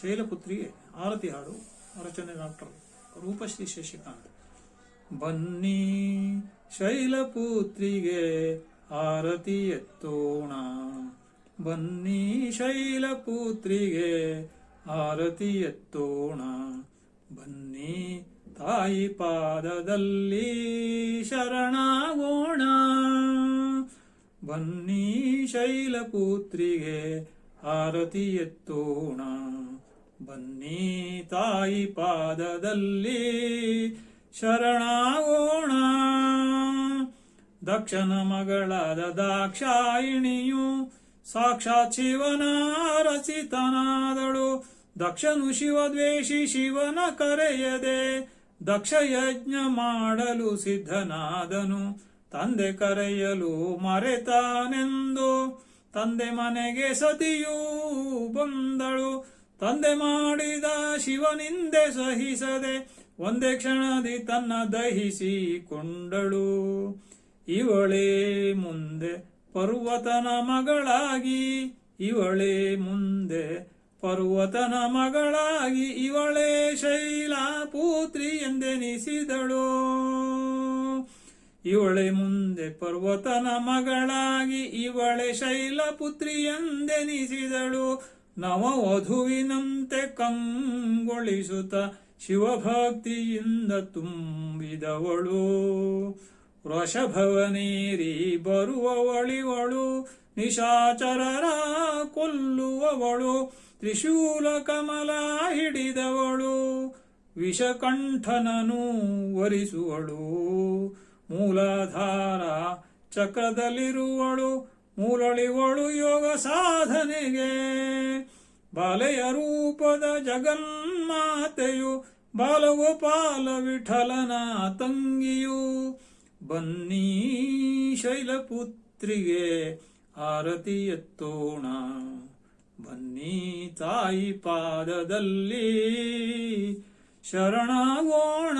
ಶೈಲಪುತ್ರಿಗೆ ಆರತಿ ಹಾಡು, ರಚನೆ ಡಾಕ್ಟರ್ ರೂಪಶ್ರೀ ಶಶಿಕಾಂತ್. ಬನ್ನಿ ಶೈಲಪುತ್ರಿಗೆ ಆರತಿ ಎತ್ತೋಣ. ಬನ್ನಿ ಶೈಲಪುತ್ರಿಗೆ ಆರತಿ ಎತ್ತೋಣ. ಬನ್ನಿ ತಾಯಿ ಪಾದದಲ್ಲಿ ಶರಣಾಗೋಣ. ಬನ್ನಿ ಶೈಲಪುತ್ರಿಗೆ ಆರತಿ ಎತ್ತೋಣ. ತಾಯಿ ಪಾದದಲ್ಲಿ ಶರಣಾಗೋಣ. ದಕ್ಷನ ಮಗಳಾದ ದಾಕ್ಷಾಯಿಣಿಯು ಸಾಕ್ಷಾತ್ ಶಿವನ ರಚಿತನಾದಳು ದಕ್ಷನು ಶಿವದ್ವೇಷಿ ಶಿವನ ಕರೆಯದೆ ದಕ್ಷ ಯಜ್ಞ ಮಾಡಲು ಸಿದ್ಧನಾದನು. ತಂದೆ ಕರೆಯಲು ಮರೆತಾನೆಂದು ತಂದೆ ಮನೆಗೆ ಸತಿಯೂ ಬಂದಳು. ತಂದೆ ಮಾಡಿದ ಶಿವನಿಂದೆ ಸಹಿಸದೆ ಒಂದೇ ಕ್ಷಣದಿ ತನ್ನ ದಹಿಸಿಕೊಂಡಳು. ಇವಳೇ ಮುಂದೆ ಪರ್ವತನ ಮಗಳಾಗಿ, ಇವಳೇ ಮುಂದೆ ಪರ್ವತನ ಮಗಳಾಗಿ, ಇವಳೇ ಶೈಲಾ ಪುತ್ರಿ ಎಂದೆನಿಸಿದಳು. ಇವಳೆ ಮುಂದೆ ಪರ್ವತನ ಮಗಳಾಗಿ, ಇವಳೆ ಶೈಲಪುತ್ರಿ ಎಂದೆನಿಸಿದಳು. ನವವಧುವಿನಂತೆ ಕಂಗೊಳಿಸುತ್ತ ಶಿವಭಕ್ತಿಯಿಂದ ತುಂಬಿದವಳು. ವೃಷಭವನೇರಿ ಬರುವವಳಿವಳು ನಿಶಾಚರರ ಕೊಲ್ಲುವವಳು, ತ್ರಿಶೂಲ ಕಮಲ ಹಿಡಿದವಳು, ವಿಷಕಂಠನನು ವರಿಸುವಳು. ಮೂಲಾಧಾರ ಚಕ್ರದಲ್ಲಿರುವಳು ಮೂಲಳಿವಳು ಯೋಗ ಸಾಧನೆಗೆ ಬಾಲೆಯ ರೂಪದ ಜಗನ್ಮಾತೆಯು ಬಾಲಗೋಪಾಲ ವಿಠಲನ ತಂಗಿಯು. ಬನ್ನಿ ಶೈಲಪುತ್ರಿಗೆ ಆರತಿ ಎತ್ತೋಣ. ಬನ್ನಿ ತಾಯಿ ಪಾದದಲ್ಲಿ ಶರಣಾಗೋಣ.